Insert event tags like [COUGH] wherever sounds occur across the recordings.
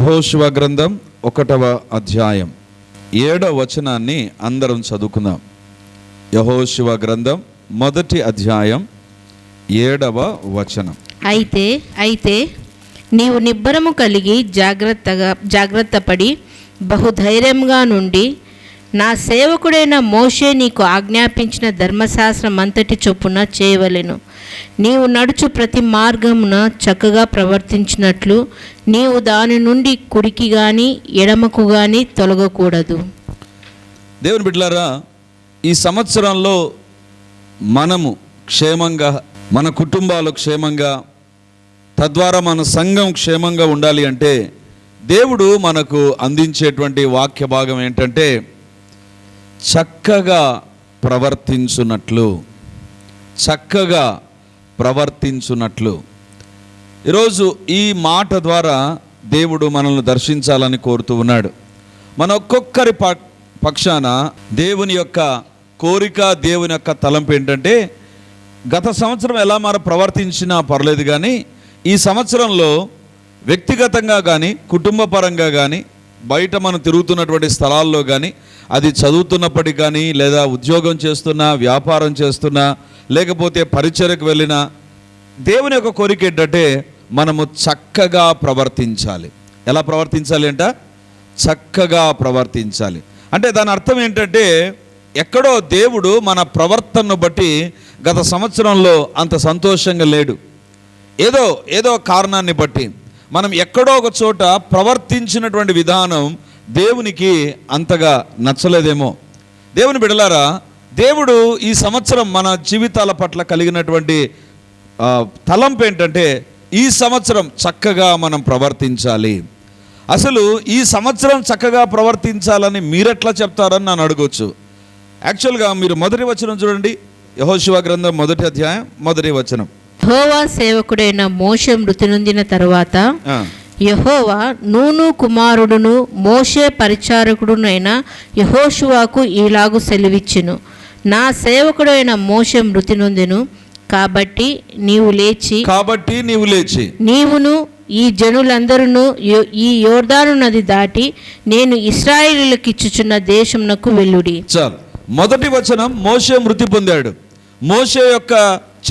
యహోశివ గ్రంథం ఒకటవ అధ్యాయం. ఏడవ వచనాన్ని అందరం చదువుకుందాం. యహోశివ గ్రంథం మొదటి అధ్యాయం ఏడవ వచనం. అయితే అయితే నీవు నిబ్బరము కలిగి జాగ్రత్తగా జాగ్రత్తపడి బహుధైర్యంగా నుండి నా సేవకుడైన మోషే నీకు ఆజ్ఞాపించిన ధర్మశాస్త్రం అంతటి చొప్పున చేయవలెను. నీవు నడుచు ప్రతి మార్గమున చక్కగా ప్రవర్తించినట్లు నీవు దాని నుండి కుడికి కానీ ఎడమకు కానీ తొలగకూడదు. దేవుని బిడ్డలారా ఈ సంవత్సరంలో మనము క్షేమంగా మన కుటుంబాలు క్షేమంగా తద్వారా మన సంఘం క్షేమంగా ఉండాలి అంటే దేవుడు మనకు అందించేటువంటి వాక్య భాగం ఏంటంటే చక్కగా ప్రవర్తించునట్లు చక్కగా ప్రవర్తించునట్లు. ఈరోజు ఈ మాట ద్వారా దేవుడు మనల్ని దర్శించాలని కోరుతూ ఉన్నాడు. మన ఒక్కొక్కరి ప పక్షాన దేవుని యొక్క కోరిక దేవుని యొక్క తలంపు ఏంటంటే గత సంవత్సరం ఎలా మనం ప్రవర్తించినా పర్లేదు కానీ ఈ సంవత్సరంలో వ్యక్తిగతంగా కానీ కుటుంబపరంగా కానీ బయట మనం తిరుగుతున్నటువంటి స్థలాల్లో కానీ అది చదువుతున్నప్పటికీ కానీ లేదా ఉద్యోగం చేస్తున్నా వ్యాపారం చేస్తున్నా లేకపోతే పరిచయకు వెళ్ళినా దేవుని యొక్క కోరిక ఏంటంటే మనము చక్కగా ప్రవర్తించాలి. ఎలా ప్రవర్తించాలి అంట? చక్కగా ప్రవర్తించాలి. అంటే దాని అర్థం ఏంటంటే ఎక్కడో దేవుడు మన ప్రవర్తనను బట్టి గత సంవత్సరంలో అంత సంతోషంగా లేడు. ఏదో ఏదో కారణాన్ని బట్టి. మనం ఎక్కడో ఒక చోట ప్రవర్తించినటువంటి విధానం దేవునికి అంతగా నచ్చలేదేమో. దేవుని బిడలారా దేవుడు ఈ సంవత్సరం మన జీవితాల పట్ల కలిగినటువంటి తలంపు ఏంటంటే ఈ సంవత్సరం చక్కగా మనం ప్రవర్తించాలి. అసలు ఈ సంవత్సరం చక్కగా ప్రవర్తించాలని మీరెట్లా చెప్తారని నన్ను అడగవచ్చు యాక్చువల్గా మీరు మొదటి వచనం చూడండి. యహోశివ గ్రంథం మొదటి అధ్యాయం మొదటి వచనం. యెహోవా సేవకుడైన మోషే మృతి నొందిన తరువాత యెహోవా నూను కుమారుడును మోషే పరిచారకుడునైన యెహోషువాకు ఈలాగు సెలవిచ్చెను. నా సేవకుడైన మోషే మృతి నొందెను కాబట్టి నీవు లేచి కాబట్టి నీవు లేచి నీవును ఈ జనులందరూ ఈ యోర్దాను నది దాటి నేను ఇస్రాయేలీలకిచ్చుచున్న దేశమునకు వెళ్ళుడి. చాలు. మొదటి వచనం మోషే మృతి పొందాడు. మోషే యొక్క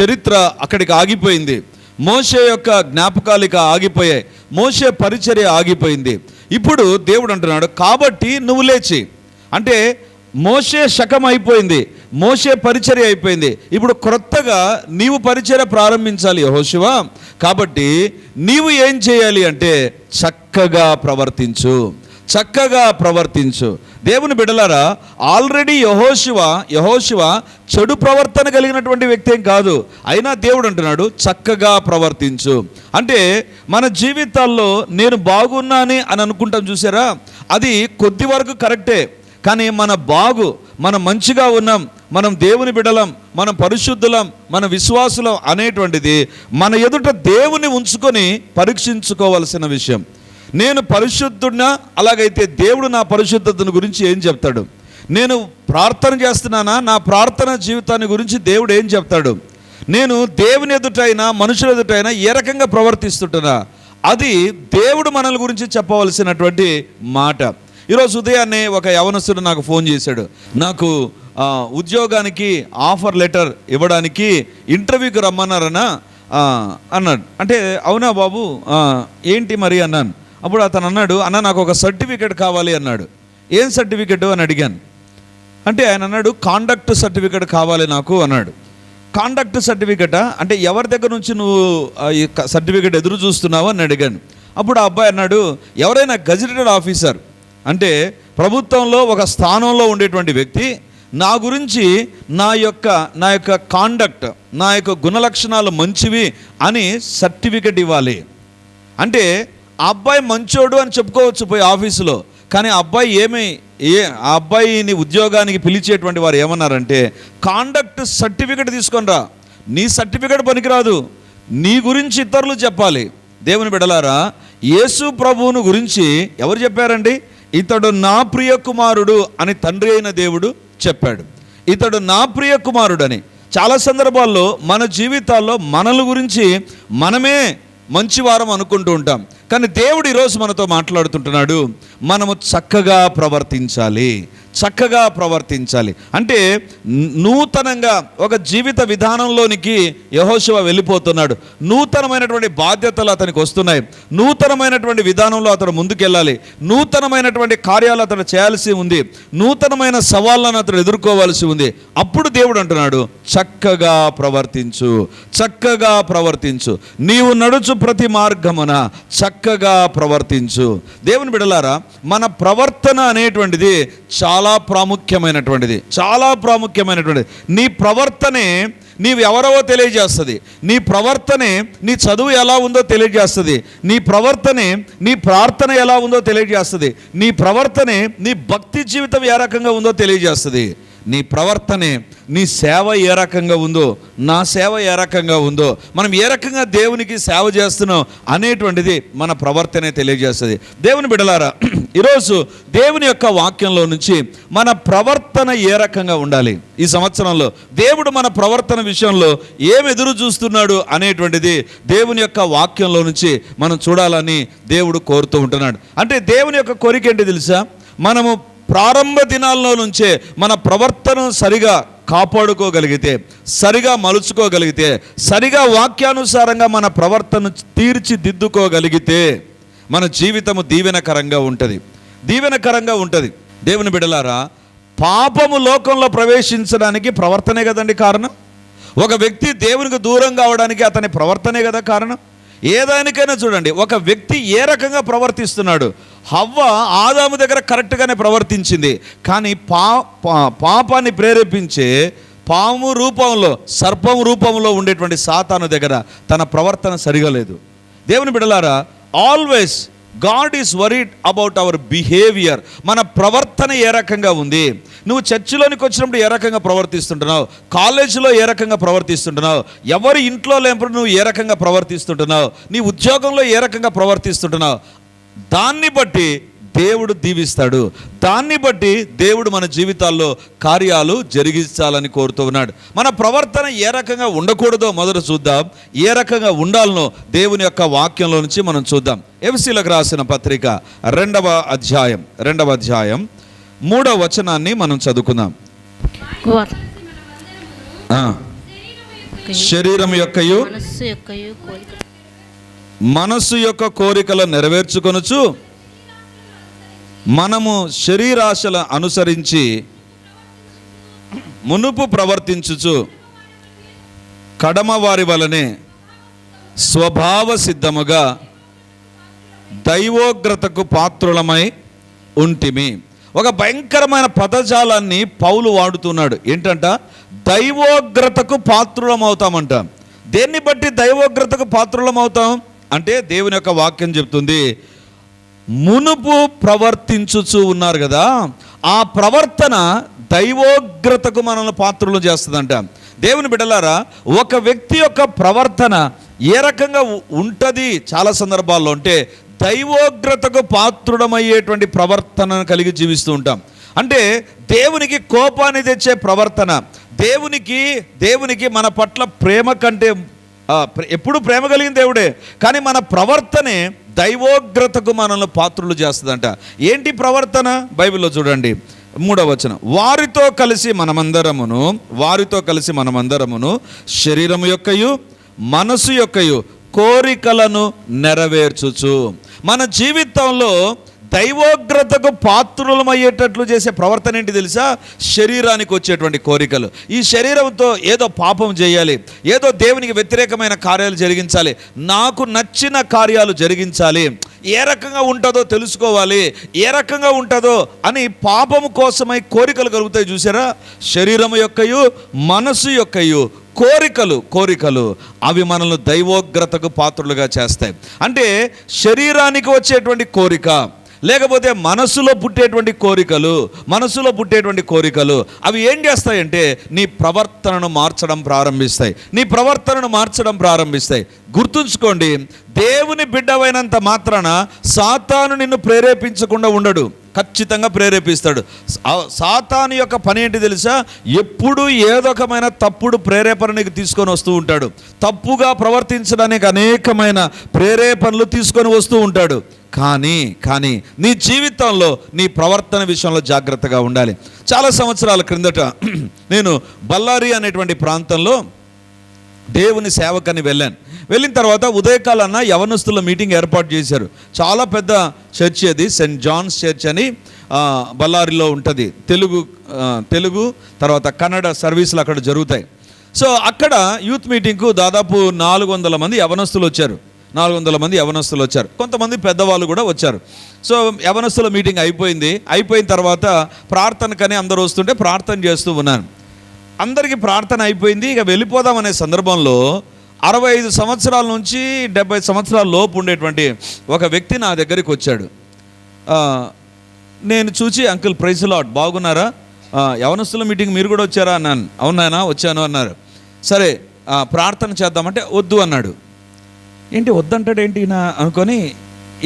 చరిత్ర అక్కడికి ఆగిపోయింది. మోసే యొక్క జ్ఞాపకాలు ఇక ఆగిపోయాయి మోషే పరిచర్య ఆగిపోయింది. ఇప్పుడు దేవుడు అంటున్నాడు కాబట్టి నువ్వు లేచి. అంటే మోషే శకం అయిపోయింది మోషే పరిచర్య అయిపోయింది. ఇప్పుడు క్రొత్తగా నీవు పరిచర్య ప్రారంభించాలి యెహోషువ. కాబట్టి నీవు ఏం చేయాలి అంటే చక్కగా ప్రవర్తించు చక్కగా ప్రవర్తించు. దేవుని బిడలారా ఆల్రెడీ యహోశివ యహోశివ చెడు ప్రవర్తన కలిగినటువంటి వ్యక్తి ఏం కాదు. అయినా దేవుడు అంటున్నాడు చక్కగా ప్రవర్తించు. అంటే మన జీవితాల్లో నేను బాగున్నాని అని అనుకుంటాం చూసారా? అది కొద్ది వరకు కరెక్టే. కానీ మన బాగు మనం మంచిగా ఉన్నాం మనం దేవుని బిడలం మనం పరిశుద్ధులం మన విశ్వాసులం అనేటువంటిది మన ఎదుట దేవుని ఉంచుకొని పరీక్షించుకోవలసిన విషయం. నేను పరిశుద్ధుడినా అలాగైతే దేవుడు నా పరిశుద్ధతను గురించి ఏం చెప్తాడు? నేను ప్రార్థన చేస్తున్నానా? నా ప్రార్థన జీవితాన్ని గురించి దేవుడు ఏం చెప్తాడు? నేను దేవుని ఎదుటైనా మనుషుల ఎదుటైనా ఏ రకంగా ప్రవర్తిస్తుంటున్నా? అది దేవుడు మనల గురించి చెప్పవలసినటువంటి మాట. ఈరోజు ఉదయాన్నే ఒక యవనస్తుడు నాకు ఫోన్ చేశాడు. నాకు ఉద్యోగానికి ఆఫర్ లెటర్ ఇవ్వడానికి ఇంటర్వ్యూకి రమ్మన్నారనా? అన్నాడు. అంటే అవునా బాబు? ఏంటి మరి? అన్నాను. అప్పుడు అతను అన్నాడు అన్న నాకు ఒక సర్టిఫికెట్ కావాలి అన్నాడు. ఏం సర్టిఫికెట్? అని అడిగాను. అంటే ఆయన అన్నాడు కాండక్ట్ సర్టిఫికెట్ కావాలి నాకు అన్నాడు. కాండక్ట్ సర్టిఫికేటా అంటే ఎవరి దగ్గర నుంచి నువ్వు ఈ సర్టిఫికెట్ ఎదురు చూస్తున్నావు? అని అడిగాను. అప్పుడు ఆ అబ్బాయి అన్నాడు ఎవరైనా గజిటెడ్ ఆఫీసర్ అంటే ప్రభుత్వంలో ఒక స్థానంలో ఉండేటువంటి వ్యక్తి నా గురించి నా యొక్క నా యొక్క కాండక్ట్ నా యొక్క గుణలక్షణాలు మంచివి అని సర్టిఫికెట్ ఇవ్వాలి. అంటే ఆ అబ్బాయి మంచోడు అని చెప్పుకోవచ్చు పోయి ఆఫీసులో. కానీ ఆ అబ్బాయి ఏమి ఏ ఆ అబ్బాయిని ఉద్యోగానికి పిలిచేటువంటి వారు ఏమన్నారంటే కాండక్ట్ సర్టిఫికెట్ తీసుకొనిరా నీ సర్టిఫికెట్ పనికిరాదు. నీ గురించి ఇతరులు చెప్పాలి. దేవుని బిడలారా యేసు ప్రభువును గురించి ఎవరు చెప్పారండి? ఇతడు నా ప్రియ కుమారుడు అని తండ్రి అయిన దేవుడు చెప్పాడు. ఇతడు నా ప్రియ కుమారుడు అని చాలా సందర్భాల్లో మన జీవితాల్లో మనల గురించి మనమే మంచివారం అనుకుంటూ ఉంటాం. కానీ దేవుడు ఈరోజు మనతో మాట్లాడుతుంటున్నాడు మనము చక్కగా ప్రవర్తించాలి చక్కగా ప్రవర్తించాలి. అంటే నూతనంగా ఒక జీవిత విధానంలోనికి యహోశివ వెళ్ళిపోతున్నాడు. నూతనమైనటువంటి బాధ్యతలు అతనికి వస్తున్నాయి. నూతనమైనటువంటి విధానంలో అతను ముందుకెళ్ళాలి. నూతనమైనటువంటి కార్యాలు అతను చేయాల్సి ఉంది. నూతనమైన సవాళ్ళను అతను ఎదుర్కోవాల్సి ఉంది. అప్పుడు దేవుడు అంటున్నాడు చక్కగా ప్రవర్తించు చక్కగా ప్రవర్తించు. నీవు నడుచు ప్రతి మార్గమున చక్క చక్కగా ప్రవర్తించు. దేవుని బిడలారా మన ప్రవర్తన అనేటువంటిది చాలా ప్రాముఖ్యమైనటువంటిది. చాలా ప్రాముఖ్యమైనటువంటిది. నీ ప్రవర్తనే నీవు ఎవరవో తెలియజేస్తుంది. నీ ప్రవర్తనే నీ చదువు ఎలా ఉందో తెలియజేస్తుంది. నీ ప్రవర్తనే నీ ప్రార్థన ఎలా ఉందో తెలియజేస్తుంది. నీ ప్రవర్తనే నీ భక్తి జీవితం ఏ రకంగా ఉందో తెలియజేస్తుంది. నీ ప్రవర్తనే నీ సేవ ఏ రకంగా ఉందో నా సేవ ఏ రకంగా ఉందో మనం ఏ రకంగా దేవునికి సేవ చేస్తున్నాం అనేటువంటిది మన ప్రవర్తనే తెలియజేస్తుంది. దేవుని బిడలారా [CLEARS THROAT] ఈరోజు దేవుని యొక్క వాక్యంలో నుంచి మన ప్రవర్తన ఏ రకంగా ఉండాలి? ఈ సంవత్సరంలో దేవుడు మన ప్రవర్తన విషయంలో ఏం ఎదురు చూస్తున్నాడు అనేటువంటిది దేవుని యొక్క వాక్యంలో నుంచి మనం చూడాలని దేవుడు కోరుతూ ఉంటున్నాడు. అంటే దేవుని యొక్క కోరిక ఏంటి తెలుసా? మనము ప్రారంభ దినాల్లో నుంచే మన ప్రవర్తన సరిగా కాపాడుకోగలిగితే సరిగా మలుచుకోగలిగితే సరిగా వాక్యానుసారంగా మన ప్రవర్తన తీర్చిదిద్దుకోగలిగితే మన జీవితము దీవెనకరంగా ఉంటుంది. దీవెనకరంగా ఉంటుంది. దేవుని బిడలారా పాపము లోకంలో ప్రవేశించడానికి ప్రవర్తనే కదండి కారణం? ఒక వ్యక్తి దేవునికి దూరం కావడానికి అతని ప్రవర్తనే కదా కారణం? ఏదానికైనా చూడండి ఒక వ్యక్తి ఏ రకంగా ప్రవర్తిస్తున్నాడు? హవ్వ ఆదాము దగ్గర కరెక్ట్గానే ప్రవర్తించింది. కానీ పా పా- పాపాన్ని ప్రేరేపించే పాము రూపంలో సర్పం రూపంలో ఉండేటువంటి సాతాను దగ్గర తన ప్రవర్తన సరిగా లేదు. దేవుని బిడలారా always God is worried about our behaviour మన ప్రవర్తన ఏ రకంగా ఉంది? నువ్వు చర్చిలోనికి వచ్చినప్పుడు ఏ రకంగా ప్రవర్తిస్తుంటున్నావు? కాలేజీలో ఏ రకంగా ప్రవర్తిస్తుంటున్నావు? ఎవరి ఇంట్లో లేనప్పుడు నువ్వు ఏ రకంగా ప్రవర్తిస్తుంటున్నావు? నీ ఉద్యోగంలో ఏ రకంగా ప్రవర్తిస్తుంటున్నావు? దాన్ని బట్టి దేవుడు దీవిస్తాడు. దాన్ని బట్టి దేవుడు మన జీవితాల్లో కార్యాలు జరిగించాలని కోరుతూ ఉన్నాడు. మన ప్రవర్తన ఏ రకంగా ఉండకూడదో మొదట చూద్దాం. ఏ రకంగా ఉండాలనో దేవుని యొక్క వాక్యంలో నుంచి మనం చూద్దాం. ఎఫ్సీలకు రాసిన పత్రిక రెండవ అధ్యాయం రెండవ అధ్యాయం మూడవ వచనాన్ని మనం చదువుకుందాం. శరీరం యొక్కయు మనస్సు యొక్క కోరికలు నెరవేర్చుకొనుచు మనము శరీరాశల అనుసరించి మునుపు ప్రవర్తించుచు కడమవారి వలనే స్వభావ సిద్ధముగా దైవోగ్రతకు పాత్రులమై ఉంటిమి. ఒక భయంకరమైన పదజాలాన్ని పౌలు వాడుతున్నాడు. ఏంటంట? దైవోగ్రతకు పాత్రులమవుతామంట. దేన్ని బట్టి దైవోగ్రతకు పాత్రులం అవుతాం అంటే దేవుని యొక్క వాక్యం చెప్తుంది మునుపు ప్రవర్తించుచు ఉన్నారు కదా ఆ ప్రవర్తన దైవోగ్రతకు మనల్ని పాత్రలు చేస్తుందంట. దేవుని బిడ్డలారా ఒక వ్యక్తి యొక్క ప్రవర్తన ఏ రకంగా ఉంటుంది చాలా సందర్భాల్లో అంటే దైవోగ్రతకు పాత్రుడమయ్యేటువంటి ప్రవర్తనను కలిగి జీవిస్తూ ఉంటాం. అంటే దేవునికి కోపాన్ని తెచ్చే ప్రవర్తన దేవునికి దేవునికి మన పట్ల ప్రేమ కంటే ఎప్పుడు ప్రేమ కలిగిన దేవుడే. కానీ మన ప్రవర్తనే దైవోగ్రతకు మనల్ని పాత్రలు చేస్తుందంట. ఏంటి ప్రవర్తన? బైబిల్లో చూడండి. మూడవ వచనం. వారితో కలిసి మనమందరమును వారితో కలిసి మనమందరమును శరీరము యొక్కయు మనసు యొక్కయు కోరికలను నెరవేర్చుచు. మన జీవితంలో దైవోగ్రతకు పాత్రులమయ్యేటట్లు చేసే ప్రవర్తన ఏంటి తెలుసా? శరీరానికి వచ్చేటువంటి కోరికలు. ఈ శరీరంతో ఏదో పాపం చేయాలి ఏదో దేవునికి వ్యతిరేకమైన కార్యాలు జరిగించాలి నాకు నచ్చిన కార్యాలు జరిగించాలి ఏ రకంగా ఉంటుందో తెలుసుకోవాలి ఏ రకంగా ఉంటుందో అని పాపము కోసమై కోరికలు కలుగుతాయి చూసారా? శరీరము యొక్కయు మనసు యొక్కయు కోరికలు కోరికలు అవి మనల్ని దైవోగ్రతకు పాత్రులుగా చేస్తాయి. అంటే శరీరానికి వచ్చేటువంటి కోరిక లేకపోతే మనసులో పుట్టేటువంటి కోరికలు మనసులో పుట్టేటువంటి కోరికలు అవి ఏం చేస్తాయంటే నీ ప్రవర్తనను మార్చడం ప్రారంభిస్తాయి. నీ ప్రవర్తనను మార్చడం ప్రారంభిస్తాయి. గుర్తుంచుకోండి దేవుని బిడ్డవైనంత మాత్రాన సాతాను నిన్ను ప్రేరేపించకుండా ఉండడు. ఖచ్చితంగా ప్రేరేపిస్తాడు. సాతాను యొక్క పని ఏంటి తెలుసా? ఎప్పుడు ఏదొకమైన తప్పుడు ప్రేరేపణకి తీసుకొని వస్తూ ఉంటాడు. తప్పుగా ప్రవర్తించడానికి అనేకమైన ప్రేరేపణలు తీసుకొని వస్తూ ఉంటాడు. కానీ కానీ నీ జీవితంలో నీ ప్రవర్తన విషయంలో జాగ్రత్తగా ఉండాలి. చాలా సంవత్సరాల క్రిందట [CLEARS THROAT] నేను బళ్ళారి అనేటువంటి ప్రాంతంలో దేవుని సేవకని వెళ్ళాను. వెళ్ళిన తర్వాత ఉదయకాలన్న యవనస్తుల మీటింగ్ ఏర్పాటు చేశారు. చాలా పెద్ద చర్చ్ అది సెయింట్ జాన్స్ చర్చ్ అని బళ్ళారిలో ఉంటుంది. తెలుగు తెలుగు తర్వాత కన్నడ సర్వీసులు అక్కడ జరుగుతాయి. సో అక్కడ యూత్ మీటింగ్కు దాదాపు నాలుగు వందల మంది యవనస్తులు వచ్చారు. నాలుగు వందల మంది యవనస్తులు వచ్చారు. కొంతమంది పెద్దవాళ్ళు కూడా వచ్చారు. సో యవనస్తుల మీటింగ్ అయిపోయింది. అయిపోయిన తర్వాత ప్రార్థనకని అందరూ వస్తుంటే ప్రార్థన చేస్తూ ఉన్నాను. అందరికీ ప్రార్థన అయిపోయింది. ఇక వెళ్ళిపోదాం అనే సందర్భంలో అరవై ఐదు సంవత్సరాల నుంచి డెబ్బై సంవత్సరాల లోపు ఉండేటువంటి ఒక వ్యక్తి నా దగ్గరికి వచ్చాడు. నేను చూచి అంకుల్ ప్రైజ్ లాట్ బాగున్నారా? యవనస్తుల మీటింగ్ మీరు కూడా వచ్చారా? అన్నాను. అవునాయనా వచ్చాను అన్నారు. సరే ప్రార్థన చేద్దామంటే వద్దు అన్నాడు. ఏంటి వద్దంటాడు ఏంటి నా అనుకొని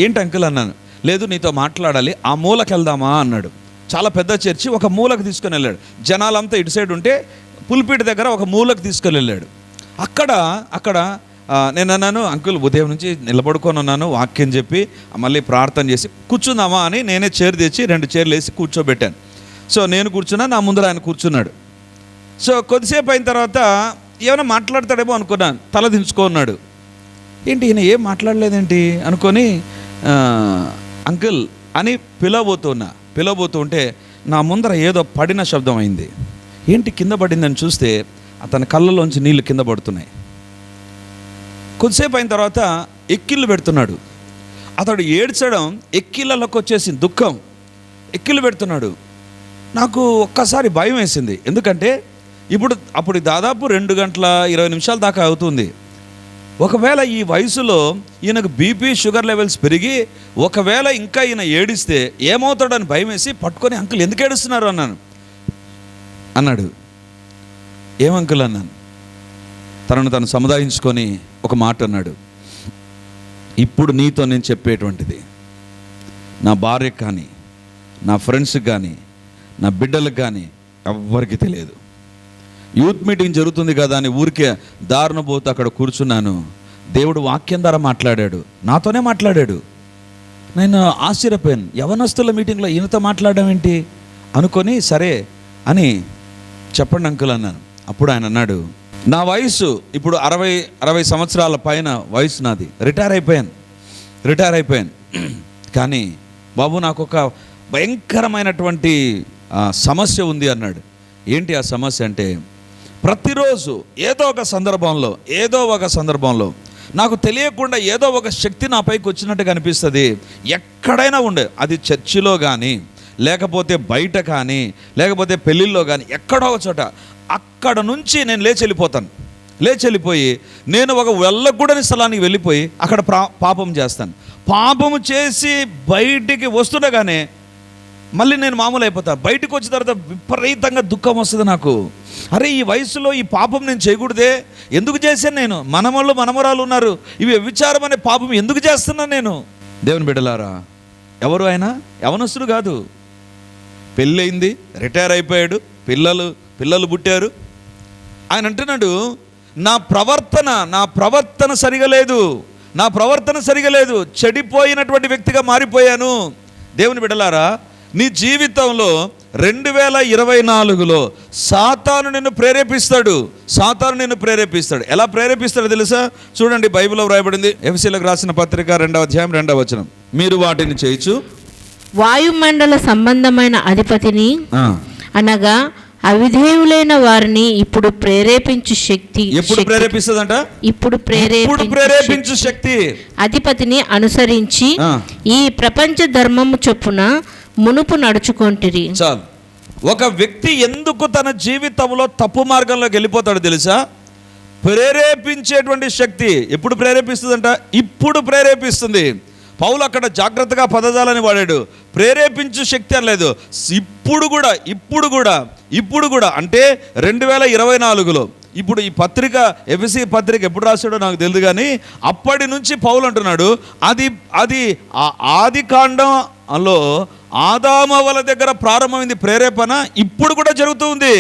ఏంటి అంకుల్ అన్నాను లేదు నీతో మాట్లాడాలి ఆ మూలకి వెళ్దామా అన్నాడు. చాలా పెద్ద చర్చి ఒక మూలకు తీసుకొని వెళ్ళాడు. జనాలంతా ఇటు సైడ్ ఉంటే పులిపీట దగ్గర ఒక మూలకు తీసుకొని వెళ్ళాడు. అక్కడ అక్కడ నేను అన్నాను అంకుల్ ఉదయం నుంచి నిలబడుకొని ఉన్నాను వాక్యం చెప్పి మళ్ళీ ప్రార్థన చేసి కూర్చుందామా అని నేనే చైర్ తెచ్చి రెండు చైర్లు వేసి కూర్చోబెట్టాను. సో నేను కూర్చున్నా నా ముందర ఆయన కూర్చున్నాడు. సో కొద్దిసేపు అయిన తర్వాత ఏమైనా మాట్లాడతాడేమో అనుకున్నాను తల దించుకున్నాడు ఏంటి ఈయన ఏం మాట్లాడలేదేంటి? అనుకొని అంకిల్ అంకుల్ అని పిలవబోతున్నా పిలవబోతుంటే నా ముందర ఏదో పడిన శబ్దం అయింది. ఏంటి కింద పడిందని చూస్తే అతని కళ్ళలోంచి నీళ్ళు కింద పడుతున్నాయి. కొద్దిసేపు అయిన తర్వాత ఎక్కిళ్ళు పెడుతున్నాడు. అతడు ఏడ్చడం ఎక్కిళ్ళలోకి వచ్చేసి దుఃఖం. ఎక్కిళ్ళు పెడుతున్నాడు. నాకు ఒక్కసారి భయం వేసింది. ఎందుకంటే ఇప్పుడు అప్పుడు దాదాపు రెండు గంటల ఇరవై నిమిషాల దాకా అవుతుంది. ఒకవేళ ఈ వయసులో ఈయనకు బీపీ షుగర్ లెవెల్స్ పెరిగి ఒకవేళ ఇంకా ఈయన ఏడిస్తే ఏమవుతాడని భయం వేసి పట్టుకొని అంకుల్ ఎందుకు ఏడుస్తున్నారు అన్నాను. అన్నాడు. ఏం అంకుల్ అన్నాను. తనను తను సముదాయించుకొని ఒక మాట అన్నాడు. ఇప్పుడు నీతో నేను చెప్పేటువంటిది. నా భార్యకు కానీ నా ఫ్రెండ్స్కి కానీ నా బిడ్డలకు కానీ ఎవ్వరికి తెలియదు. యూత్ మీటింగ్ జరుగుతుంది కదా అని ఊరికే దారుణ పోతే అక్కడ కూర్చున్నాను. దేవుడు వాక్యం ద్వారా మాట్లాడాడు. నాతోనే మాట్లాడాడు. నేను ఆశ్చర్యపోయాను. యవనస్తుల మీటింగ్లో ఈయనతో మాట్లాడడం ఏంటి? అనుకొని సరే అని చెప్పండి అంకుల్ అన్నాను. అప్పుడు ఆయన అన్నాడు నా వయసు ఇప్పుడు అరవై అరవై సంవత్సరాల పైన వయసు నాది. రిటైర్ అయిపోయాను. రిటైర్ అయిపోయాను. కానీ బాబు నాకు ఒక భయంకరమైనటువంటి సమస్య ఉంది అన్నాడు. ఏంటి ఆ సమస్య అంటే ప్రతిరోజు ఏదో ఒక సందర్భంలో ఏదో ఒక సందర్భంలో నాకు తెలియకుండా ఏదో ఒక శక్తి నా పైకి వచ్చినట్టుగా అనిపిస్తుంది. ఎక్కడైనా ఉండే అది చర్చిలో కానీ లేకపోతే బయట కానీ లేకపోతే పెళ్ళిళ్ళలో కానీ ఎక్కడో ఒక చోట అక్కడ నుంచి నేను లేచి వెళ్ళిపోతాను. లేచి వెళ్ళిపోయి నేను ఒక వెళ్ళకూడని స్థలానికి వెళ్ళిపోయి అక్కడ ప్రా పాపం చేస్తాను. పాపము చేసి బయటికి వస్తుండగానే మళ్ళీ నేను మామూలు అయిపోతా బయటకు వచ్చిన తర్వాత విపరీతంగా దుఃఖం వస్తుంది నాకు. అరే ఈ వయసులో ఈ పాపం నేను చేయకూడదే? ఎందుకు చేశాను నేను? మనమళ్ళు మనమరాలు ఉన్నారు. ఇవి విచారం అనే పాపం ఎందుకు చేస్తున్నాను నేను? దేవుని బిడ్డలారా ఎవరు ఆయన? యవనస్తుడు కాదు. పెళ్ళయింది రిటైర్ అయిపోయాడు పిల్లలు పిల్లలు పుట్టారు. ఆయన అంటున్నాడు నా ప్రవర్తన నా ప్రవర్తన సరిగా లేదు నా ప్రవర్తన సరిగా లేదు చెడిపోయినటువంటి వ్యక్తిగా మారిపోయాను. దేవుని బిడ్డలారా నీ జీవితంలో రెండు వేల ఇరవై నాలుగులో సాతాను నిన్ను ప్రేరేపిస్తాడు. సాతాను నిన్ను ప్రేరేపిస్తాడు. ఎలా ప్రేరేపిస్తాడు తెలుసా? చూడండి బైబిల్లో వ్రాయబడింది. ఎఫ్సీలకు రాసిన పత్రిక రెండవ అధ్యాయం రెండవ వచనం. మీరు వాటిని చేయొచ్చు వాయుమండల సంబంధమైన అధిపతిని అనగా అవిధేయులైన వారిని ఇప్పుడు ప్రేరేపించు శక్తి ఎప్పుడు ప్రేరేపిస్తుందంట? ఇప్పుడు ప్రేరేపించు శక్తి. అధిపతిని అనుసరించి. ఈ ప్రపంచ ధర్మము చొప్పున మునుపు నడుచుకొంటిరి. చాలు ఒక వ్యక్తి ఎందుకు తన జీవితంలో తప్పు మార్గంలోకి వెళ్ళిపోతాడు తెలుసా? ప్రేరేపించేటువంటి శక్తి ఎప్పుడు ప్రేరేపిస్తుందంట? ఇప్పుడు ప్రేరేపిస్తుంది. పౌలు అక్కడ జాగ్రత్తగా పదజాలని వాడాడు. ప్రేరేపించు శక్తి అనలేదు ఇప్పుడు కూడా ఇప్పుడు కూడా ఇప్పుడు కూడా అంటే రెండు వేల ఇరవై నాలుగులో. ఇప్పుడు ఈ పత్రిక ఎఫ్సీ పత్రిక ఎప్పుడు రాశాడో నాకు తెలియదు కానీ అప్పటి నుంచి పౌలు అంటున్నాడు అది అది ఆ ఆది కాండంలో ఆదామవల దగ్గర ప్రారంభమైంది ప్రేరేపణ. ఇప్పుడు కూడా జరుగుతుంది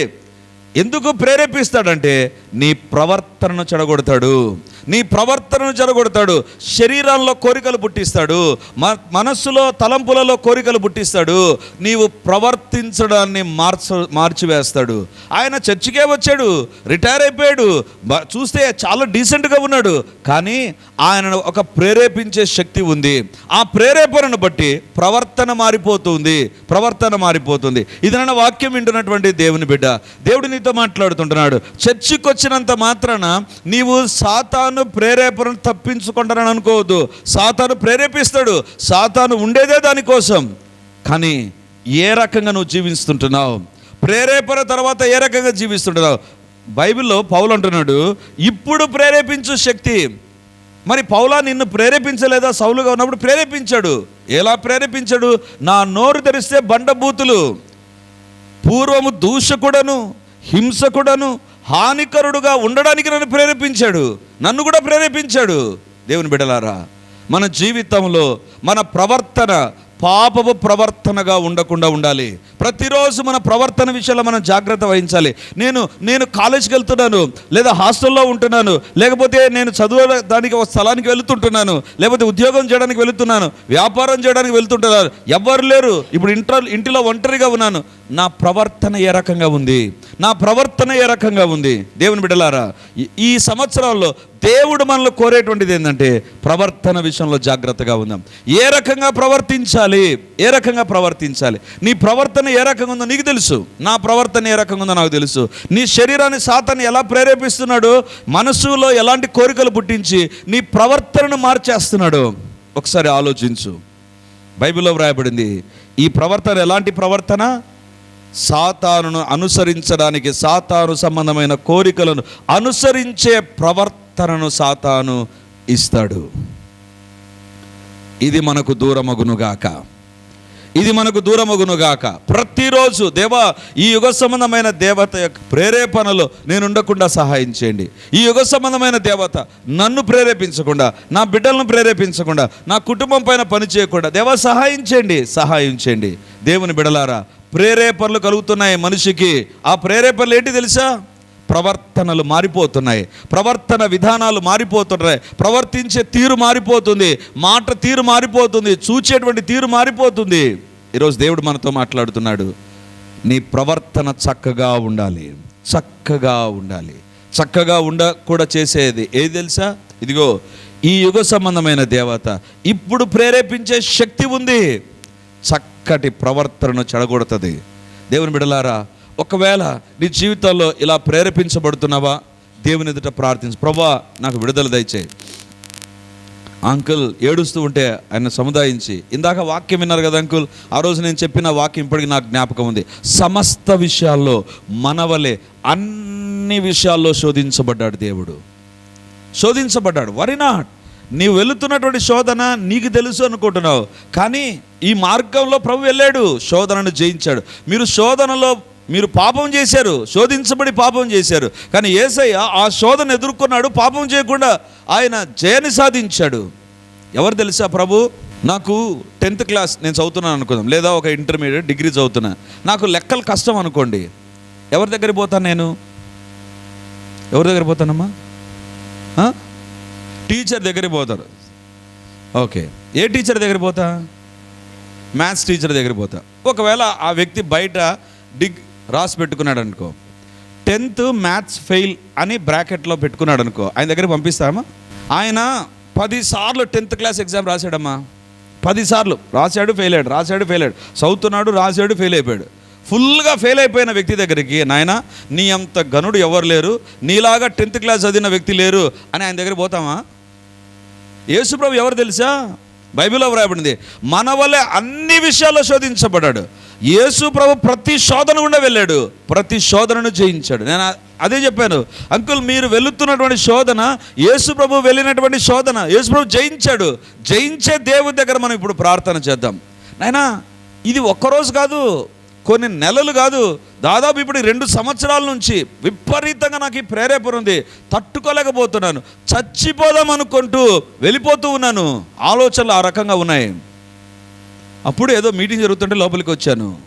ఎందుకు ప్రేరేపిస్తాడంటే నీ ప్రవర్తనను చెడగొడతాడు. నీ ప్రవర్తనను చెడగొడతాడు. శరీరంలో కోరికలు పుట్టిస్తాడు. మ మనస్సులో తలంపులలో కోరికలు పుట్టిస్తాడు. నీవు ప్రవర్తించడాన్ని మార్చ మార్చివేస్తాడు. ఆయన చర్చికే వచ్చాడు. రిటైర్ అయిపోయాడు. చూస్తే చాలా డీసెంట్గా ఉన్నాడు. కానీ ఆయన ఒక ప్రేరేపించే శక్తి ఉంది. ఆ ప్రేరేపణను బట్టి ప్రవర్తన మారిపోతుంది. ప్రవర్తన మారిపోతుంది. ఇది ఇదన వాక్యం వింటున్నటువంటి దేవుని బిడ్డ. దేవుడిని నీతో మాట్లాడుతుంటున్నాడు. చర్చికి వచ్చినంత మాత్రాన నీవు సాతాను ప్రేరేపణను తప్పించుకుంటానని అనుకోవద్దు. సాతాను ప్రేరేపిస్తాడు. సాతాను ఉండేదే దానికోసం. కానీ ఏ రకంగా నువ్వు జీవిస్తుంటున్నావు? ప్రేరేపణ తర్వాత ఏ రకంగా జీవిస్తుంటున్నావు? బైబిల్లో పౌలు అంటున్నాడు ఇప్పుడు ప్రేరేపించు శక్తి. మరి పౌలా నిన్ను ప్రేరేపించలేదా? సౌలుగా ఉన్నప్పుడు ప్రేరేపించాడు. ఎలా ప్రేరేపించాడు? నా నోరు తెరిస్తే బండబూతులు పూర్వము దూషకుడను హింసకుడను హానికరుడుగా ఉండడానికి నన్ను ప్రేరేపించాడు. నన్ను కూడా ప్రేరేపించాడు. దేవుని బిడలారా మన జీవితంలో మన ప్రవర్తన పాపపు ప్రవర్తనగా ఉండకుండా ఉండాలి. ప్రతిరోజు మన ప్రవర్తన విషయంలో మనం జాగ్రత్త వహించాలి. నేను నేను కాలేజీకి వెళ్తున్నాను లేదా హాస్టల్లో ఉంటున్నాను లేకపోతే నేను చదువుదానికి ఒక స్థలానికి వెళుతుంటున్నాను లేకపోతే ఉద్యోగం చేయడానికి వెళుతున్నాను వ్యాపారం చేయడానికి వెళుతుంటున్నాను. ఎవ్వరు లేరు. ఇప్పుడు ఇంటర్ ఇంటిలో ఒంటరిగా ఉన్నాను. నా ప్రవర్తన ఏ రకంగా ఉంది? నా ప్రవర్తన ఏ రకంగా ఉంది? దేవుని బిడ్డలారా ఈ- సంవత్సరంలో దేవుడు మనలో కోరేటువంటిది ఏంటంటే ప్రవర్తన విషయంలో జాగ్రత్తగా ఉందాం. ఏ రకంగా ప్రవర్తించాలి? ఏ రకంగా ప్రవర్తించాలి? నీ ప్రవర్తన ఏ రకంగా ఉందో నీకు తెలుసు. నా ప్రవర్తన ఏ రకంగా ఉందో నాకు తెలుసు. నీ శరీరాన్ని సాతాన్ని ఎలా ప్రేరేపిస్తున్నాడు? మనసులో ఎలాంటి కోరికలు పుట్టించి నీ ప్రవర్తనను మార్చేస్తున్నాడు? ఒకసారి ఆలోచించు. బైబిల్లో వ్రాయబడింది ఈ ప్రవర్తన ఎలాంటి ప్రవర్తన? సాతానును అనుసరించడానికి సాతాను సంబంధమైన కోరికలను అనుసరించే ప్రవర్తనను సాతాను ఇస్తాడు. ఇది మనకు దూరమగునుగాక. ఇది మనకు దూరమగునుగాక ప్రతిరోజు దేవ ఈ యుగ సంబంధమైన దేవత యొక్క ప్రేరేపణలో నేను ఉండకుండా సహాయం చేయండి. ఈ యుగ సంబంధమైన దేవత నన్ను ప్రేరేపించకుండా నా బిడ్డలను ప్రేరేపించకుండా నా కుటుంబం పైన పని చేయకుండా దేవ సహాయం చేయండి సహాయం చేయండి. దేవుని బిడలారా ప్రేరేపణలు కలుగుతున్నాయి మనిషికి. ఆ ప్రేరేపణలు ఏంటి తెలుసా? ప్రవర్తనలు మారిపోతున్నాయి. ప్రవర్తన విధానాలు మారిపోతున్నాయి. ప్రవర్తించే తీరు మారిపోతుంది. మాట తీరు మారిపోతుంది. చూచేటువంటి తీరు మారిపోతుంది. ఈరోజు దేవుడు మనతో మాట్లాడుతున్నాడు. నీ ప్రవర్తన చక్కగా ఉండాలి. చక్కగా ఉండాలి. చక్కగా ఉండ కూడా చేసేది ఏది తెలుసా? ఇదిగో ఈ యుగ సంబంధమైన దేవత ఇప్పుడు ప్రేరేపించే శక్తి ఉంది. చక్కటి ప్రవర్తనను చెడగొడుతుంది. దేవుని బిడలారా ఒకవేళ నీ జీవితంలో ఇలా ప్రేరేపించబడుతున్నావా దేవుని ఎదుట ప్రార్థించు. ప్రభా నాకు విడుదల దయచేయి. అంకుల్ ఏడుస్తూ ఉంటే ఆయన సముదాయించి ఇందాక వాక్యం విన్నారు కదా అంకుల్ ఆ రోజు నేను చెప్పిన వాక్యం ఇప్పటికీ నాకు జ్ఞాపకం ఉంది. సమస్త విషయాల్లో మనవలే అన్ని విషయాల్లో శోధించబడ్డాడు దేవుడు. శోధించబడ్డాడు. వరి నాట్ నీవు వెళుతున్నటువంటి శోధన నీకు తెలుసు అనుకుంటున్నావు. కానీ ఈ మార్గంలో ప్రభు వెళ్ళాడు శోధనను జయించాడు. మీరు శోధనలో మీరు పాపం చేశారు శోధించబడి పాపం చేశారు. కానీ ఏసయ్య ఆ శోధన ఎదుర్కొన్నాడు పాపం చేయకుండా ఆయన జయాన్ని సాధించాడు. ఎవరు తెలుసా ప్రభు? నాకు టెన్త్ క్లాస్ నేను చదువుతున్నాను అనుకుందాం. లేదా ఒక ఇంటర్మీడియట్ డిగ్రీ చదువుతున్నా. నాకు లెక్కలు కష్టం అనుకోండి. ఎవరి దగ్గర పోతాను నేను? ఎవరి దగ్గర పోతానమ్మా? టీచర్ దగ్గర పోతారు. ఓకే. ఏ టీచర్ దగ్గర పోతా? మ్యాథ్స్ టీచర్ దగ్గర పోతా. ఒకవేళ ఆ వ్యక్తి బయట డిగ్ రాసి పెట్టుకున్నాడు అనుకో టెన్త్ మ్యాథ్స్ ఫెయిల్ అని బ్రాకెట్లో పెట్టుకున్నాడు అనుకో ఆయన దగ్గర పంపిస్తామా? ఆయన పదిసార్లు టెన్త్ క్లాస్ ఎగ్జామ్ రాశాడమ్మా. పదిసార్లు. రాశాడు ఫెయిల్ అయ్యాడు రాశాడు ఫెయిల్ అయ్యాడు. చదువుతున్నాడు రాశాడు ఫెయిల్ అయిపోయాడు. ఫుల్గా ఫెయిల్ అయిపోయిన వ్యక్తి దగ్గరికి నాయన నీ అంత గనుడు ఎవరు లేరు? నీలాగా టెన్త్ క్లాస్ చదివిన వ్యక్తి లేరు? అని ఆయన దగ్గర పోతామా? యేసుప్రభు ఎవరు తెలుసా? బైబిల్లో వ్రాయబడింది మన వల్లే అన్ని విషయాల్లో శోధించబడ్డాడు. యేసు ప్రభు ప్రతి శోధన గుండా వెళ్ళాడు. ప్రతి శోధనను జయించాడు. నేను అదే చెప్పాను. అంకుల్ మీరు వెళుతున్నటువంటి శోధన యేసు ప్రభు వెళ్ళినటువంటి శోధన యేసు ప్రభు జయించాడు. జయించే దేవుడి దగ్గర మనం ఇప్పుడు ప్రార్థన చేద్దాం. నాయనా ఇది ఒక్కరోజు కాదు కొన్ని నెలలు కాదు దాదాపు ఇప్పుడు ఈ రెండు సంవత్సరాల నుంచి విపరీతంగా నాకు ఈ ప్రేరేపణ ఉంది. తట్టుకోలేకపోతున్నాను. చచ్చిపోదాం అనుకుంటూ వెళ్ళిపోతూ ఉన్నాను. ఆలోచనలు ఆ రకంగా ఉన్నాయి. అప్పుడు ఏదో మీటింగ్ జరుగుతుంటే లోపలికి వచ్చాను.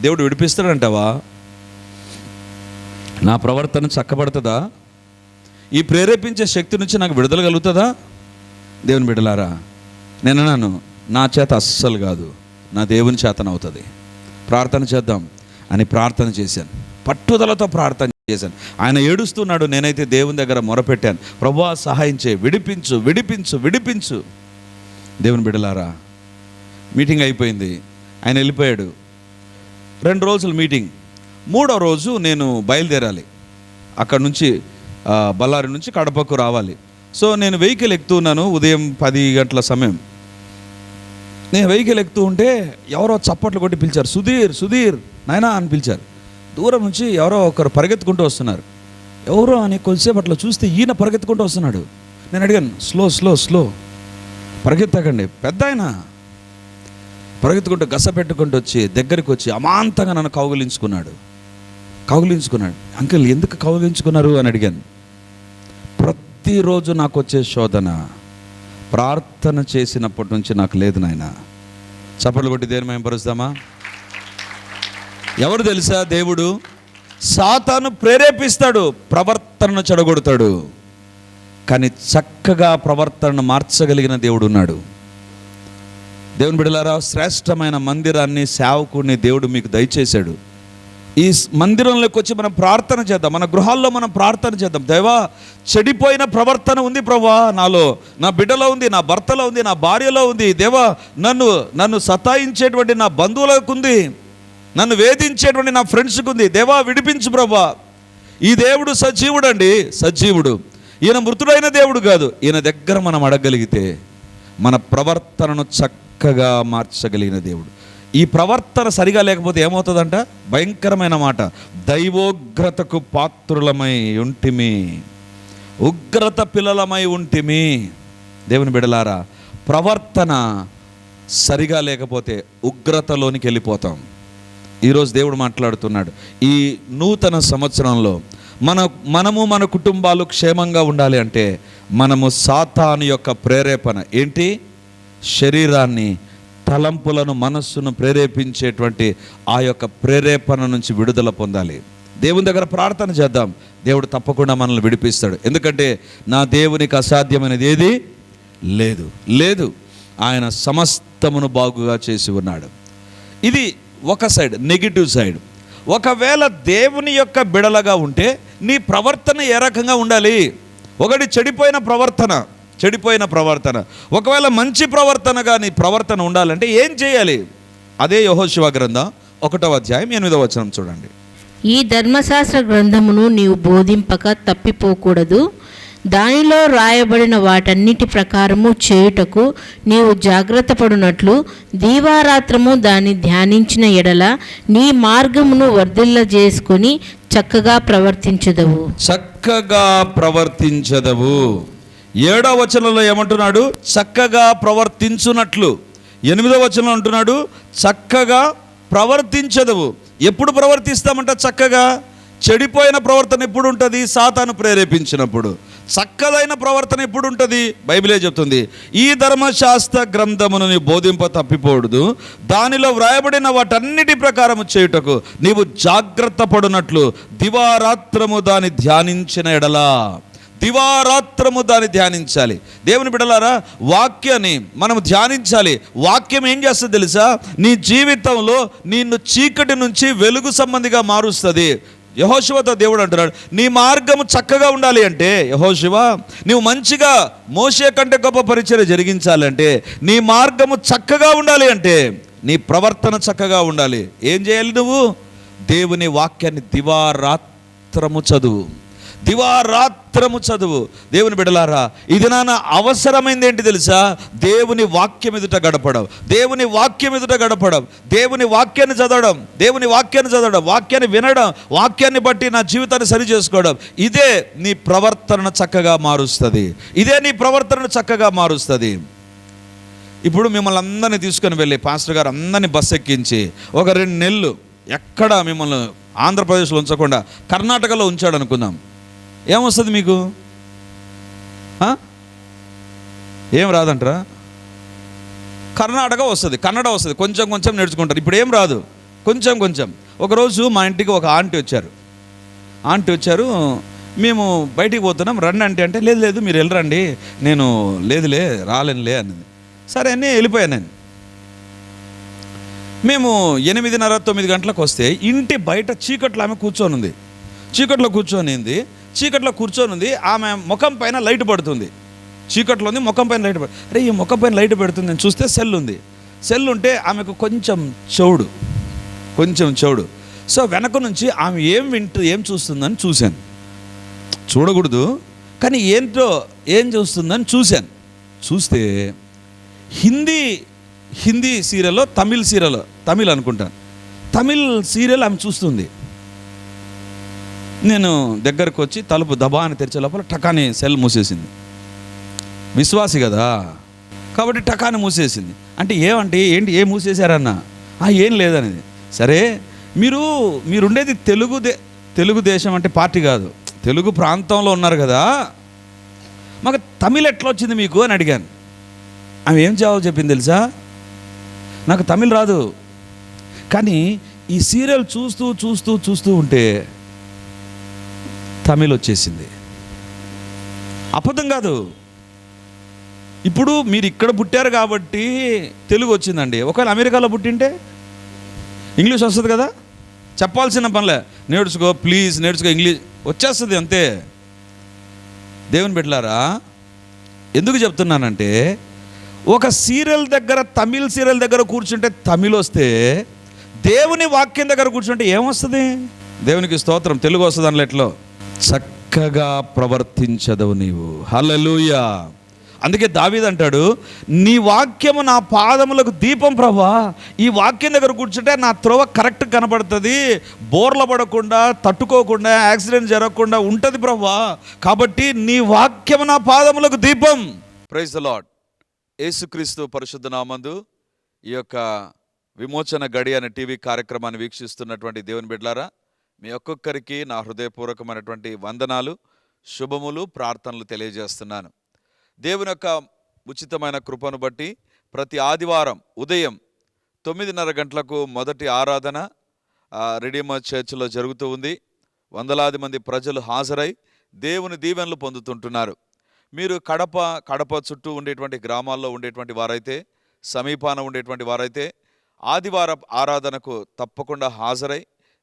దేవుడు విడిపిస్తాడంటావా? నా ప్రవర్తన చక్కబడుతుందా? ఈ ప్రేరేపించే శక్తి నుంచి నాకు విడుదల కలుగుతుందా? దేవుని బిడలారా నేనన్నాను నా చేత అస్సలు కాదు నా దేవుని చేతనవుతుంది ప్రార్థన చేద్దాం అని ప్రార్థన చేశాను. పట్టుదలతో ప్రార్థన చేశాను. ఆయన ఏడుస్తున్నాడు నేనైతే దేవుని దగ్గర మొరపెట్టాను. ప్రభా సహాయం చేయి విడిపించు విడిపించు విడిపించు. దేవుని బిడలారా మీటింగ్ అయిపోయింది. ఆయన వెళ్ళిపోయాడు. రెండు రోజులు మీటింగ్. మూడో రోజు నేను బయలుదేరాలి. అక్కడ నుంచి బళ్ళారి నుంచి కడపకు రావాలి. సో నేను వెహికల్ ఎక్కుతున్నాను ఉదయం పది గంటల సమయం. నేను వెహికల్ ఎక్కుతూ ఉంటే ఎవరో చప్పట్లు కొట్టి పిలిచారు సుధీర్ సుధీర్ నాయనా అని పిలిచారు. దూరం నుంచి ఎవరో ఒకరు పరిగెత్తుకుంటూ వస్తున్నారు. ఎవరో అని కొద్దిసేపు అట్లా చూస్తే ఈయన పరిగెత్తుకుంటూ వస్తున్నాడు. నేను అడిగాను స్లో స్లో స్లో పరిగెత్తకండి పెద్ద ఆయన పరిగెత్తుకుంటూ గస పెట్టుకుంటూ వచ్చి దగ్గరికి వచ్చి అమాంతంగా నన్ను కౌగిలించుకున్నాడు. కౌగిలించుకున్నాడు. అంకుల్ ఎందుకు కౌగిలించుకున్నారు? అని అడిగాను. ప్రతిరోజు నాకు వచ్చే శోధన ప్రార్థన చేసినప్పటి నుంచి నాకు లేదు నాయన. చప్పట్లు కొట్టి దేని మేము పరుస్తామా ఎవరు తెలుసా? దేవుడు సాతాను ప్రేరేపిస్తాడు ప్రవర్తనను చెడగొడతాడు. కానీ చక్కగా ప్రవర్తనను మార్చగలిగిన దేవుడు ఉన్నాడు దేవుని బిడలారా శ్రేష్టమైన మందిరాన్ని సేవకుడిని దేవుడు మీకు దయచేశాడు. ఈ మందిరంలోకి వచ్చి మనం ప్రార్థన చేద్దాం. మన గృహాల్లో మనం ప్రార్థన చేద్దాం. దేవా చెడిపోయిన ప్రవర్తన ఉంది ప్రభా నాలో. నా బిడ్డలో ఉంది నా భర్తలో ఉంది నా భార్యలో ఉంది. దేవా నన్ను నన్ను సతాయించేటువంటి నా బంధువులకు ఉంది. నన్ను వేధించేటువంటి నా ఫ్రెండ్స్కి ఉంది. దేవా విడిపించు ప్రభా ఈ దేవుడు సజీవుడు అండి సజీవుడు. ఈయన మృతుడైన దేవుడు కాదు. ఈయన దగ్గర మనం అడగలిగితే మన ప్రవర్తనను చక్క చక్కగా మార్చగలిగిన దేవుడు. ఈ ప్రవర్తన సరిగా లేకపోతే ఏమవుతుందంట? భయంకరమైన మాట. దైవోగ్రతకు పాత్రులమై ఉంటిమి. ఉగ్రత పిల్లలమై ఉంటిమి. దేవుని బిడలారా ప్రవర్తన సరిగా లేకపోతే ఉగ్రతలోనికి వెళ్ళిపోతాం. ఈరోజు దేవుడు మాట్లాడుతున్నాడు. ఈ నూతన సంవత్సరంలో మన మనము మన కుటుంబాలు క్షేమంగా ఉండాలి అంటే మనము సాతాను యొక్క ప్రేరేపణ. ఏంటి? శరీరాన్ని తలంపులను మనస్సును ప్రేరేపించేటువంటి ఆ యొక్క ప్రేరేపణ నుంచి విడుదల పొందాలి. దేవుని దగ్గర ప్రార్థన చేద్దాం. దేవుడు తప్పకుండా మనల్ని విడిపిస్తాడు. ఎందుకంటే నా దేవునికి అసాధ్యమైనది ఏది? లేదు. లేదు. ఆయన సమస్తమును బాగుగా చేసి ఉన్నాడు. ఇది ఒక సైడ్ నెగిటివ్ సైడ్. ఒకవేళ దేవుని యొక్క బిడలగా ఉంటే నీ ప్రవర్తన ఏ రకంగా ఉండాలి? ఒకటి చెడిపోయిన ప్రవర్తన. చెడిపోయిన ప్రవర్తన. ఒకవేళ మంచి ప్రవర్తనగా నీ ప్రవర్తన ఉండాలంటే ఏం చేయాలి? అదే యహోశివ గ్రంథం ఒకటో అధ్యాయం ఎనిమిదవ వచనం చూడండి. ఈ ధర్మశాస్త్ర గ్రంథమును నీవు బోధింపక తప్పిపోకూడదు. దానిలో రాయబడిన వాటన్నిటి ప్రకారము చేయుటకు నీవు జాగ్రత్త పడునట్లు దీవారాత్రము దాన్ని ధ్యానించిన ఎడల నీ మార్గమును వర్ధిల్లజేసుకొని చక్కగా ప్రవర్తించదవు. చక్కగా ప్రవర్తించదవు. ఏడవ వచనంలో ఏమంటున్నాడు? చక్కగా ప్రవర్తించునట్లు. ఎనిమిదవ వచనంలో అంటున్నాడు చక్కగా ప్రవర్తించదవు. ఎప్పుడు ప్రవర్తిస్తామంట చక్కగా? చెడిపోయిన ప్రవర్తన ఎప్పుడు ఉంటుంది? సాతాను ప్రేరేపించినప్పుడు. చక్కదైన ప్రవర్తన ఎప్పుడు ఉంటుంది? బైబిలే చెప్తుంది. ఈ ధర్మశాస్త్ర గ్రంథమును నీ బోధింప తప్పిపోడు దానిలో వ్రాయబడిన వాటన్నిటి ప్రకారము చేయుటకు నీవు జాగ్రత్త పడునట్లు. దివారాత్రము దాన్ని ధ్యానించిన ఎడలా. దివారాత్రము దాన్ని ధ్యానించాలి. దేవుని బిడలారా వాక్యాన్ని మనం ధ్యానించాలి. వాక్యం ఏం చేస్తుంది తెలుసా? నీ జీవితంలో నిన్ను చీకటి నుంచి వెలుగు సంబంధిగా మారుస్తుంది. యహోశివతో దేవుడు అంటున్నాడు నీ మార్గము చక్కగా ఉండాలి అంటే యహోశివ నీవు మంచిగా మోసే కంటే గొప్ప పరిచయం జరిగించాలంటే నీ మార్గము చక్కగా ఉండాలి అంటే నీ ప్రవర్తన చక్కగా ఉండాలి. ఏం చేయాలి నువ్వు? దేవుని వాక్యాన్ని దివారాత్రము చదువు. దివారాత్రము చదువు. దేవుని బిడలారా ఇది నాన్న అవసరమైంది ఏంటి తెలుసా? దేవుని వాక్యం ఎదుట గడపడం. దేవుని వాక్యం ఎదుట గడపడం. దేవుని వాక్యాన్ని చదవడం. దేవుని వాక్యాన్ని చదవడం. వాక్యాన్ని వినడం. వాక్యాన్ని బట్టి నా జీవితాన్ని సరి చేసుకోవడం. ఇదే నీ ప్రవర్తనను చక్కగా మారుస్తుంది. ఇదే నీ ప్రవర్తనను చక్కగా మారుస్తుంది. ఇప్పుడు మిమ్మల్ని అందరినీ తీసుకొని వెళ్ళి పాస్టర్ గారు అందరినీ బస్ ఎక్కించి ఒక రెండు నెలలు ఎక్కడ మిమ్మల్ని ఆంధ్రప్రదేశ్లో ఉంచకుండా కర్ణాటకలో ఉంచాడు అనుకుందాం ఏమొస్తుంది మీకు? ఏం రాదంటారా? కర్ణాటక వస్తుంది కన్నడ వస్తుంది కొంచెం కొంచెం నేర్చుకుంటారు. ఇప్పుడు ఏం రాదు కొంచెం కొంచెం. ఒకరోజు మా ఇంటికి ఒక ఆంటీ వచ్చారు. ఆంటీ వచ్చారు మేము బయటికి పోతున్నాం రండి అంటే అంటే లేదు లేదు మీరు వెళ్ళరండి నేను లేదులే రాలేనులే అన్నది. సరే అని వెళ్ళిపోయాను నేను. మేము ఎనిమిదిన్నర తొమ్మిది గంటలకు వస్తే ఇంటి బయట చీకట్లో ఆమె కూర్చొని ఉంది చీకట్లో కూర్చొని ఉంది చీకట్లో కూర్చొని ఉంది ఆమె ముఖం పైన లైట్ పడుతుంది. చీకట్లో ఉంది ముఖం పైన లైట్ పడు అరే ఈ ముఖం పైన లైట్ పెడుతుంది నేను చూస్తే సెల్ ఉంది. సెల్ ఉంటే ఆమెకు కొంచెం చెవుడు కొంచెం చెవుడు సో వెనక నుంచి ఆమె ఏం వింటూ ఏం చూస్తుందని చూశాను. చూడకూడదు కానీ ఏంటో ఏం చూస్తుందని చూశాను. చూస్తే హిందీ హిందీ సీరియల్లో తమిళ్ సీరియల్ తమిళ్ అనుకుంటాను. తమిళ్ సీరియల్ ఆమె చూస్తుంది. నేను దగ్గరకు వచ్చి తలుపు దబా అని తెరిచే లోపల టకాని సెల్ మూసేసింది. విశ్వాసి కదా? కాబట్టి టకాని మూసేసింది. అంటే ఏమంటే ఏంటి ఏం మూసేశారన్న? "ఆ, ఏం లేదనేది. సరే మీరు మీరుండేది తెలుగు దే తెలుగుదేశం అంటే పార్టీ కాదు. తెలుగు ప్రాంతంలో ఉన్నారు కదా? మాకు తమిళ్ ఎట్లా వచ్చింది మీకు అని అడిగాను. ఆమె ఏం జవాబు చెప్పింది తెలుసా? నాకు తమిళ్ రాదు. కానీ ఈ సీరియల్ చూస్తూ చూస్తూ చూస్తూ ఉంటే తమిళ్ వచ్చేసింది. అబద్ధం కాదు. ఇప్పుడు మీరు ఇక్కడ పుట్టారు కాబట్టి తెలుగు వచ్చిందండి. ఒకవేళ అమెరికాలో పుట్టింటే ఇంగ్లీష్ వస్తుంది కదా? చెప్పాల్సిన పనిలే. నేర్చుకో ప్లీజ్ నేర్చుకో ఇంగ్లీష్ వచ్చేస్తుంది అంతే. దేవుని బిడ్డలారా ఎందుకు చెప్తున్నానంటే ఒక సీరియల్ దగ్గర తమిళ్ సీరియల్ దగ్గర కూర్చుంటే తమిళ్ వస్తే దేవుని వాక్యం దగ్గర కూర్చుంటే ఏమొస్తుంది దేవునికి స్తోత్రం. తెలుగు వస్తుంది అన్నట్లో చక్కగా ప్రవర్తించదవు నీవు. హల్లెలూయా. అందుకే దావీద్ అంటాడు నీ వాక్యము నా పాదములకు దీపం ప్రభా ఈ వాక్యం దగ్గర కూర్చుంటే నా త్రోవ కరెక్ట్ కనబడుతుంది. బోర్ల పడకుండా తట్టుకోకుండా యాక్సిడెంట్ జరగకుండా ఉంటుంది ప్రభా కాబట్టి నీ వాక్యము నా పాదములకు దీపం. ప్రైజ్ ద లాడ్ యేసుక్రీస్తు పరిశుద్ధ నామందు ఈ యొక్క విమోచన గడి అనే టీవీ కార్యక్రమాన్ని వీక్షిస్తున్నటువంటి దేవుని బిడ్లారా మీ ఒక్కొక్కరికి నా హృదయపూర్వకమైనటువంటి వందనాలు శుభములు ప్రార్థనలు తెలియజేస్తున్నాను. దేవుని యొక్క ఉచితమైన కృపను బట్టి ప్రతి ఆదివారం ఉదయం తొమ్మిదిన్నర గంటలకు మొదటి ఆరాధన రెడీమర్ చర్చిలో జరుగుతూ ఉంది. వందలాది మంది ప్రజలు హాజరై దేవుని దీవెనలు పొందుతుంటున్నారు. మీరు కడప కడప చుట్టూ ఉండేటువంటి గ్రామాల్లో ఉండేటువంటి వారైతే సమీపాన ఉండేటువంటి వారైతే ఆదివార ఆరాధనకు తప్పకుండా హాజరై